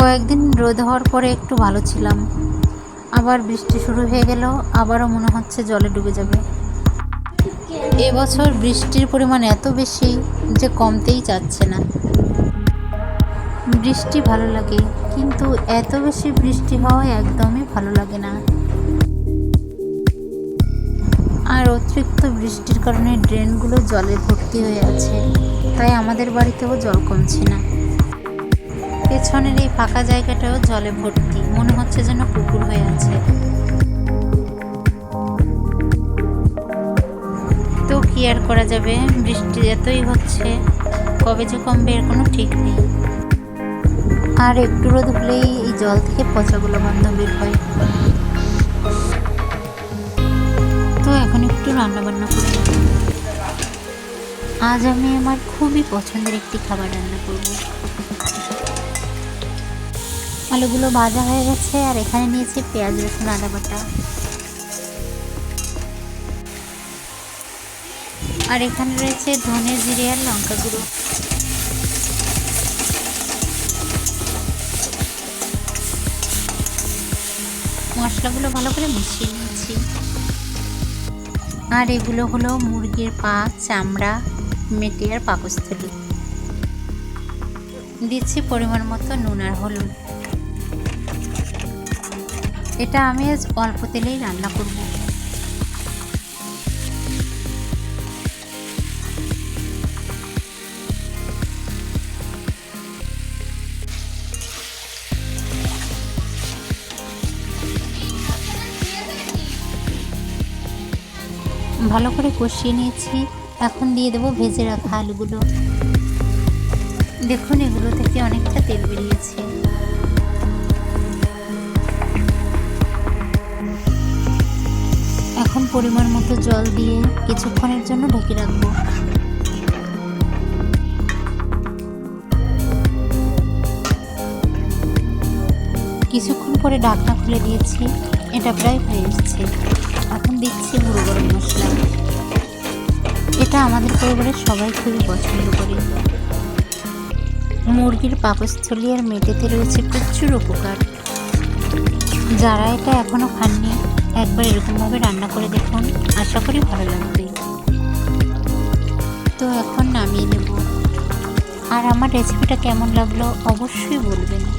কয়েকদিন রোদ হওয়ার পরে একটু ভালো ছিলাম। আবার বৃষ্টি শুরু হয়ে গেল, আবারও মনে হচ্ছে জলে ডুবে যাবে। এবছর বৃষ্টির পরিমাণ এত বেশি যে কমতেই যাচ্ছে না। বৃষ্টি ভালো লাগে, কিন্তু এত বেশি বৃষ্টি হওয়া একদমই ভালো লাগে না। আর অতিরিক্ত বৃষ্টির কারণে ড্রেনগুলো জলে ভর্তি হয়ে আছে, তাই আমাদের বাড়িতেও জল কমছে না। পেছনের এই ফাঁকা জায়গাটাও জলে ভর্তি। মনে হচ্ছে যেন পুকুর হয়ে আছে। তো কি আর করা যাবে? বৃষ্টি এতই হচ্ছে, কবে যে কমবে এর কোনো ঠিক নেই। আর একটু রোদ হলেই এই জল থেকে পচাগুলো বন্ধ বের হয়। তো এখন একটু রান্না বান্না করে। আজ আমি আমার খুবই পছন্দের একটি খাবার রান্না করব। আলুগুলো ভাজা হয়ে গেছে, আর এখানে নিয়েছি পেঁয়াজ, রসুন, আদা বাটা। আর এখানে রয়েছে ধনে জিরে আর লঙ্কা গুঁড়ো। মশলাগুলো ভালো করে মিশিয়ে নিয়েছি। আর এগুলো হলো মুরগির পা, চামড়া, মেটে আর পাকস্থলী। দিচ্ছি পরিমাণ মতো নুন আর হলুদ। এটা আমি আজ অল্প তেলেই রান্না করব। ভালো করে কষিয়ে নিয়েছি। এখন দিয়ে দেবো ভেজে রাখা আলুগুলো। দেখুন, এগুলো থেকে অনেকটা এখন পরিমাণ মতো জল দিয়ে কিছুক্ষণের জন্য ঢেকে রাখব। কিছুক্ষণ পরে ঢাকনা খুলে দিয়েছি। এটা প্রায় হয়ে এসছে। এখন দিচ্ছি গুঁড়ো গরম মশলা। এটা আমাদের পরিবারের সবাই খুবই পছন্দ করে। মুরগির পাকস্থলী আর মেটেতে রয়েছে প্রচুর উপকার। যারা এটা এখনও খাননি একবার এরকমভাবে রান্না করে দেখুন, আশা করি ভালো লাগবে। তো এখন নামিয়ে নেব। আর আমার রেসিপিটা কেমন লাগল অবশ্যই বলবেন।